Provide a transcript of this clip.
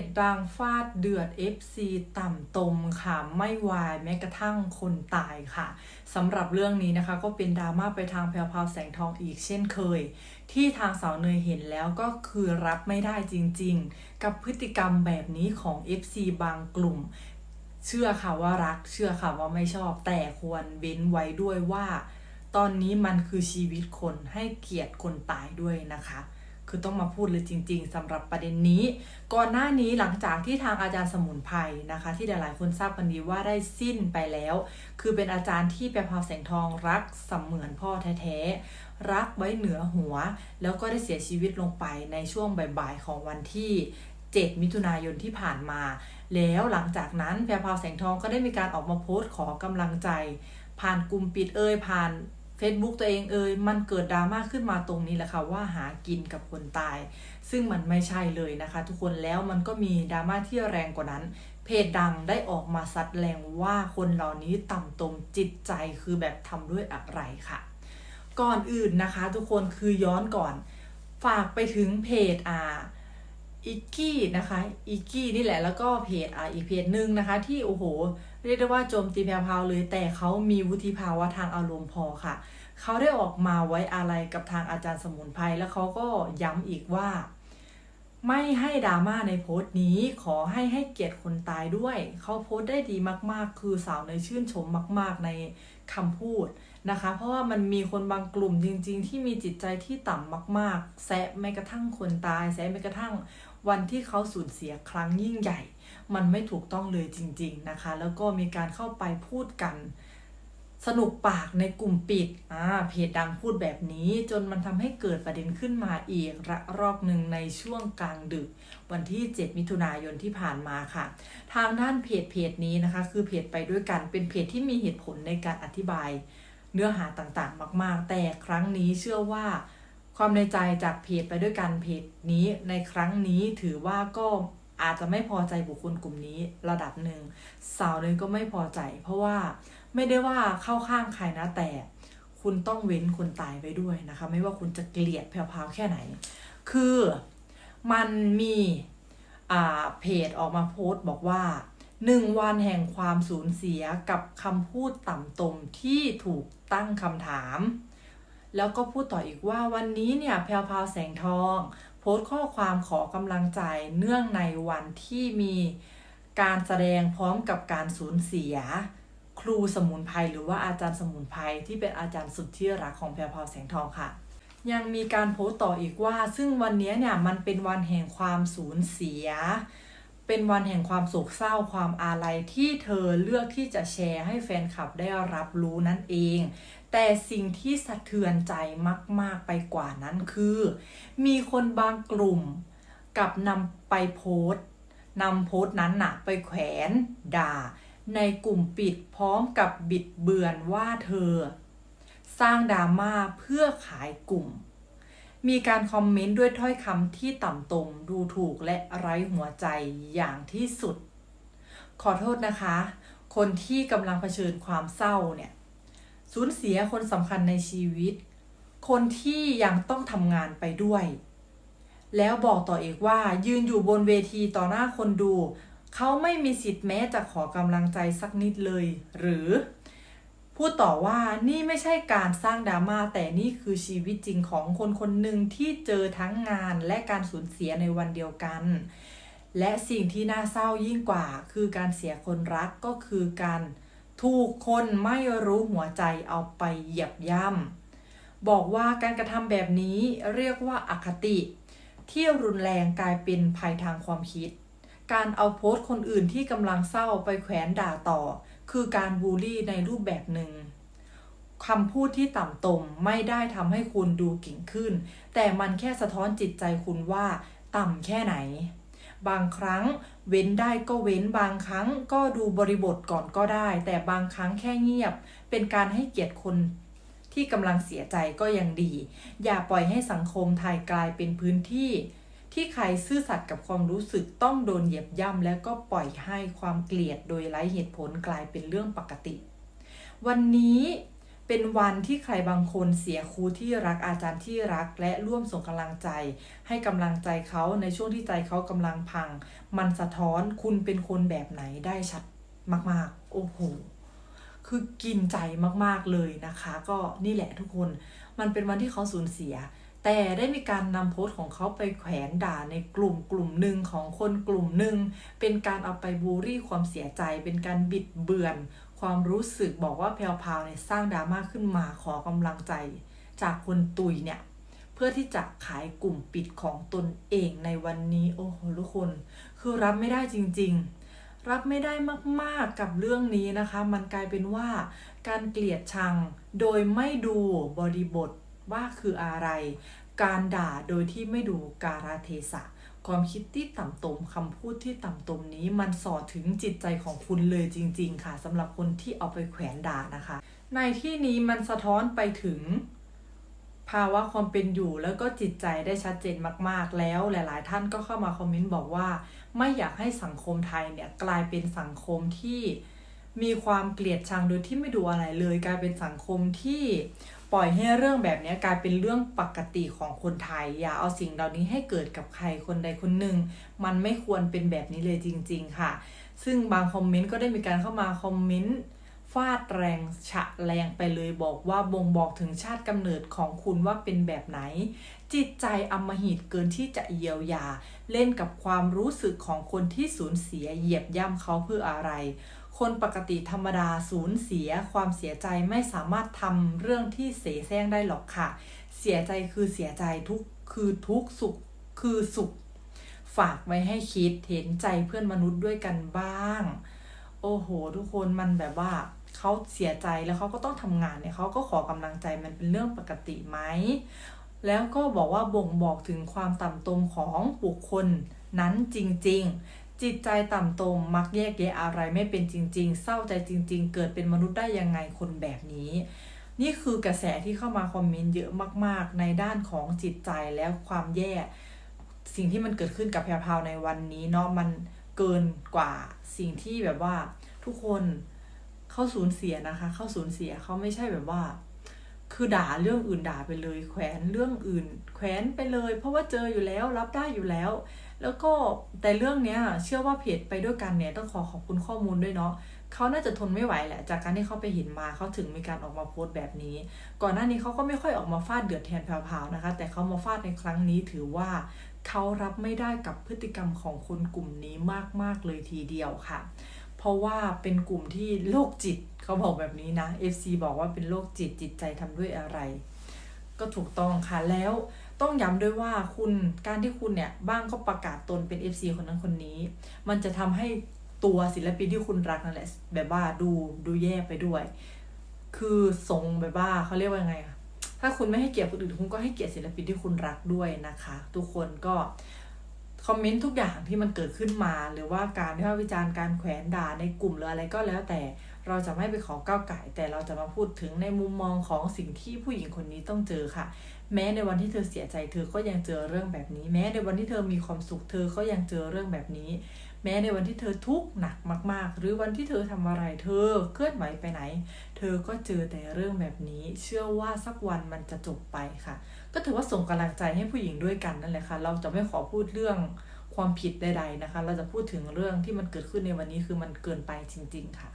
จดังฟาดเดือด FC ต่ำตมค่ะ ไม่วายแม้กระทั่งคนตายค่ะสำหรับเรื่องนี้นะคะ ก็เป็นดราม่าไปทางแพรวพราวแสงทองอีกเช่นเคย ที่ทางสาวเนยเห็นแล้วก็คือรับไม่ได้จริงๆ กับพฤติกรรมแบบนี้ของ FC บางกลุ่ม เชื่อค่ะว่ารักเชื่อค่ะว่าไม่ชอบ แต่ควรเว้นไว้ด้วยว่า ตอนนี้มันคือชีวิตคนให้เกียรติคนตายด้วยนะคะ คือต้องมาพูดเลยจริง ๆสำหรับประเด็นนี้ ก่อนหน้านี้หลังจากที่ทางอาจารย์สมุนไพรนะคะ ที่หลายๆคนทราบกันดีว่าได้สิ้นไปแล้ว คือเป็นอาจารย์ที่แปรพาวแสงทองรักเสมือนพ่อแท้ๆรักไว้เหนือหัว แล้วก็ได้เสียชีวิตลงไปในช่วงบ่ายๆของวันที่ 7 มิถุนายนที่ผ่านมา แล้วหลังจากนั้นแพรพาวแสงทองก็ได้มีการออกมาโพสต์ขอกำลังใจ ผ่านกลุ่มปิดเอ่ยผ่าน Facebook ตัวเองเอ่ยมันเกิดดราม่าขึ้นมาตรงนี้แหละค่ะว่าหากินกับคนตาย ซึ่งมันไม่ใช่เลยนะคะ ทุกคนแล้วมันก็มีดราม่าที่แรงกว่านั้น เพจดังได้ออกมาซัดแรงว่าคนเหล่านี้ต่ำตมจิตใจคือแบบทำด้วยอะไรค่ะ ก่อนอื่นนะคะ ทุกคนคือย้อนก่อน ฝากไปถึงเพจอ่าอิกกี้นะคะอิกกี้นี่แหละแล้วก็เพจอ่าอีกเพจหนึ่งนะคะที่โอ้โห เรียกได้ว่าโจมตีแพรวเลย แต่เขามีวุฒิภาวะทางอารมณ์พอค่ะ เขาได้ออกมาไว้อะไรกับทางอาจารย์สมุนไพรแล้วเขาก็ย้ำอีกว่า ไม่ให้ดราม่าในโพสต์นี้ขอให้ให้เกียรติคนตายด้วย เขาโพสต์ได้ดีมากๆ คือสาวเนชื่นชมมาก ๆ ในคำพูดนะคะ เพราะว่ามันมีคนบางกลุ่มจริง ๆ ที่มีจิตใจที่ต่ำมาก ๆ แซะแม้กระทั่งคนตาย แซะแม้กระทั่ง วันที่เขาสูญเสียครั้งยิ่งใหญ่ มันไม่ถูกต้องเลยจริง ๆนะคะ แล้วก็มีการเข้าไปพูดกัน สนุกปากในกลุ่มปิดอ่าเพจดังพูดแบบนี้ จนมันทำให้เกิดประเด็นขึ้นมาอีกระรอบหนึ่งในช่วงกลางดึก วันที่ 7 มิถุนายนที่ผ่านมาค่ะ ทางด้านเพจเพจนี้นะคะ คือเพจไปด้วยกันเป็นเพจที่มีเหตุผลในการอธิบาย เนื้อหาต่างๆ มาก ๆ แต่ครั้งนี้เชื่อว่า ความในใจจากเพจไปด้วยกันเพจนี้ในครั้งนี้ถือว่าก็อาจจะไม่พอใจบุคคลกลุ่มนี้ระดับหนึ่งสาวเลยก็ไม่พอใจ เพราะว่าไม่ได้ว่าเข้าข้างใครนะแต่คุณต้องเว้นคนตายไว้ด้วยนะคะ ไม่ว่าคุณจะเกลียดแพรวๆแค่ไหน คือมันมีเพจออกมาโพสต์บอกว่าหนึ่งวันแห่งความสูญเสียกับคำพูดต่ำตมที่ถูกตั้งคำถาม แล้วก็พูดต่ออีกว่าวันนี้เนี่ยแพรวพาวแสงทอง โพสต์ข้อความขอกำลังใจเนื่องในวันที่มีการแสดงพร้อมกับการสูญเสีย ครูสมุนไพรหรือว่าอาจารย์สมุนไพรที่เป็นอาจารย์สุดที่รักของแพรวพาวแสงทองค่ะ ยังมีการโพสต์ต่ออีกว่า ซึ่งวันนี้เนี่ยมันเป็นวันแห่งความสูญเสีย เป็นวันแห่งความโศกเศร้าความอาลัยที่เธอเลือกที่จะแชร์ให้แฟนคลับได้รับรู้นั่นเอง แต่สิ่งที่สะเทือนใจมาก ๆ ไปกว่านั้นคือ มีคนบางกลุ่มกับนำไปโพสต์นำโพสต์นั้นนะไปแขวนด่า ในกลุ่มปิดพร้อมกับบิดเบือนว่าเธอ สร้างดราม่าเพื่อขายกลุ่ม มีการคอมเมนต์ด้วยถ้อยคำที่ต่ำตมดูถูกและไร้หัวใจอย่างที่สุด ขอโทษนะคะ คนที่กำลังเผชิญความเศร้าเนี่ย สูญเสียคนสำคัญในชีวิต คนที่ยังต้องทำงานไปด้วย แล้วบอกต่ออีกว่ายืนอยู่บนเวทีต่อหน้าคนดู เขาไม่มีสิทธิ์แม้จะขอกำลังใจสักนิดเลย หรือ พูดต่อว่านี่ไม่ใช่การสร้างดราม่าแต่นี่คือชีวิตจริงของคนคนหนึ่งที่เจอทั้งงานและการสูญเสียในวันเดียวกันและสิ่งที่น่าเศร้ายิ่งกว่า คือการเสียคนรักก็คือการ ถูกคนไม่รู้หัวใจเอาไปเหยียบย่ำบอกว่าการกระทำแบบนี้เรียกว่าอคติ ที่รุนแรงกลายเป็นภัยทางความคิด การเอาโพสต์คนอื่นที่กำลังเศร้าไปแขวนด่าต่อ คือการบูลลี่ในรูปแบบหนึ่งคำพูดที่ต่ำตมไม่ได้ทำให้คุณดูเก่งขึ้น แต่มันแค่สะท้อนจิตใจคุณว่าต่ำแค่ไหน บางครั้งเว้นได้ก็เว้นบางครั้งก็ดูบริบทก่อนก็ได้ แต่บางครั้งแค่เงียบ เป็นการให้เกียรติคนที่กำลังเสียใจก็ยังดี อย่าปล่อยให้สังคมไทยกลายเป็นพื้นที่ ที่ใครซื่อสัตย์กับความรู้สึกต้องโดนเหยียบย่ำแล้วก็ปล่อยให้ความเกลียดโดยไร้เหตุผลกลายเป็นเรื่องปกติ วันนี้ เป็นวันที่ใครบางคนเสียครูที่รักอาจารย์ที่รัก และร่วมส่งกำลังใจ ให้กำลังใจเขาในช่วงที่ใจเขากำลังพัง มันสะท้อนคุณเป็นคนแบบไหนได้ชัดมากๆ โอ้โหคือกินใจมากๆเลยนะคะ ก็นี่แหละทุกคน มันเป็นวันที่เขาสูญเสีย แต่ได้มีการนำโพสต์ของเขาไปแขวนด่าในกลุ่มกลุ่มหนึ่งของคนกลุ่มหนึ่งเป็นการเอาไปบูลลี่ความเสียใจ เป็นการบิดเบือน ความรู้สึกบอกว่าแพลวพาวเนี่ยสร้างดราม่าขึ้นมาขอกำลังใจจากคนตุยเนี่ยเพื่อที่จะขายกลุ่มปิดของตนเองในวันนี้โอ้โหทุกคน คือรับไม่ได้จริง ๆ รับไม่ได้มากๆกับเรื่องนี้นะคะ มันกลายเป็นว่า การเกลียดชังโดยไม่ดูบริบทว่าคืออะไร การด่าโดยที่ไม่ดูการาเทศะ ความคิดที่ต่ำตมคำพูดที่ต่ำตมนี้มันสอดถึงจิตใจของคุณเลยจริง ๆ ค่ะสำหรับคนที่เอาไปแขวนด่านะคะ ในที่นี้มันสะท้อนไปถึง ภาวะความเป็นอยู่แล้วก็จิตใจได้ชัดเจนมาก ๆ แล้วหลาย ๆ ท่านก็เข้ามาคอมเมนต์บอกว่า ไม่อยากให้สังคมไทยเนี่ยกลายเป็นสังคมที่ มีความเกลียดชังโดยที่ไม่ดูอะไรเลยกลายเป็นสังคมที่ปล่อยให้เรื่องแบบนี้กลายเป็นเรื่องปกติของคนไทย อย่าเอาสิ่งเหล่านี้ให้เกิดกับใครคนใดคนหนึ่ง มันไม่ควรเป็นแบบนี้เลยจริง ๆ ค่ะ ซึ่งบางคอมเมนต์ก็ได้มีการเข้ามาคอมเมนต์ฟาดแรงฉะแรงไปเลยบอกว่าบ่งบอกถึงชาติกำเนิดของคุณว่าเป็นแบบไหน จิตใจอำมหิตเกินที่จะเยียวยา เล่นกับความรู้สึกของคนที่สูญเสียเหยียบย่ำเขาเพื่ออะไร คนปกติธรรมดาสูญเสียความเสียใจไม่สามารถทำเรื่องที่เสแสร้งได้หรอกค่ะ เสียใจคือเสียใจทุกคือทุกสุขคือสุข ฝากไว้ให้คิดเห็นใจเพื่อนมนุษย์ด้วยกันบ้าง โอ้โห ทุกคนมันแบบว่าเขาเสียใจแล้วเขาก็ต้องทำงานเนี่ยเขาก็ขอกำลังใจมันเป็นเรื่องปกติไหมแล้วก็บอกว่าบ่งบอกถึงความต่ำตมของบุคคลนั้นจริง ๆ จิตใจต่ำตมมักแยกแยะอะไรไม่เป็นจริง ๆ เศร้าใจจริง ๆ เกิดเป็นมนุษย์ได้ยังไงคนแบบนี้ นี่คือกระแสที่เข้ามาคอมเมนต์เยอะมาก ๆ ในด้านของจิตใจและความแย่สิ่งที่มันเกิดขึ้นกับแพรพาวในวันนี้เนาะมันเกินกว่าสิ่งที่แบบว่าทุกคนเข้าสูญเสียนะคะ เข้าสูญเสียเขาไม่ใช่แบบว่า คือด่าเรื่องอื่นด่าไปเลย แขวนเรื่องอื่น แขวนไปเลย เพราะว่าเจออยู่แล้วรับได้อยู่แล้ว แล้วก็แต่เรื่องเนี้ยเชื่อว่าเพจไปด้วยกันเนี่ยต้องขอขอบคุณข้อมูลด้วยเนาะเขาน่าจะทนไม่ไหวแหละ จากการที่เขาไปเห็นมาเขาถึงมีการออกมาโพสต์แบบนี้ ก่อนหน้านี้เขาก็ไม่ค่อยออกมาฟาดเดือดแทนแพรวๆนะคะ แต่เขามาฟาดในครั้งนี้ถือว่าเขารับไม่ได้กับพฤติกรรมของคนกลุ่มนี้มากๆเลยทีเดียวค่ะ เพราะว่าเป็นกลุ่มที่โรคจิตเขาบอกแบบนี้นะ FC บอกว่าเป็นโรคจิตจิตใจทำด้วยอะไร ก็ถูกต้องค่ะแล้ว ต้องย้ำด้วยว่าคุณการที่คุณเนี่ยบ้างก็ประกาศตนเป็น FC คนนั้นคนนี้ มันจะทำให้ตัวศิลปินที่คุณรักนั่นแหละแบบว่าดูดูแย่ไปด้วย คือทรงแบบว่าเขาเรียกว่าไงอะถ้าคุณไม่ให้เกียรติคนอื่นคุณก็ให้เกียรติศิลปินที่คุณรักด้วยนะคะ ทุกคนก็ คอมเมนต์ทุกอย่างที่มันเกิดขึ้นมา หรือว่าการวิพากษ์วิจารณ์การแขวนด่าในกลุ่มหรืออะไรก็แล้วแต่เราจะไม่ไปขอก้าวไก่แต่เราจะมาพูดถึงในมุมมองของสิ่งที่ผู้หญิงคนนี้ต้องเจอค่ะ แม้ในวันที่เธอเสียใจเธอก็ยังเจอเรื่องแบบนี้ แม้ในวันที่เธอมีความสุขเธอก็ยังเจอเรื่องแบบนี้ แม้ในวันที่เธอทุกข์หนักมาก ๆ หรือวันที่เธอทำอะไรเธอเคลื่อนไหวไปไหน เธอก็เจอแต่เรื่องแบบนี้ เชื่อว่าสักวันมันจะจบไปค่ะ ก็ถือว่าส่งกำลังใจให้ผู้หญิงด้วยกันนั่นแหละค่ะ เราจะไม่ขอพูดเรื่องความผิดใด ๆนะคะ เราจะพูดถึงเรื่องที่มันเกิดขึ้นในวันนี้คือมันเกินไปจริง ๆ ค่ะ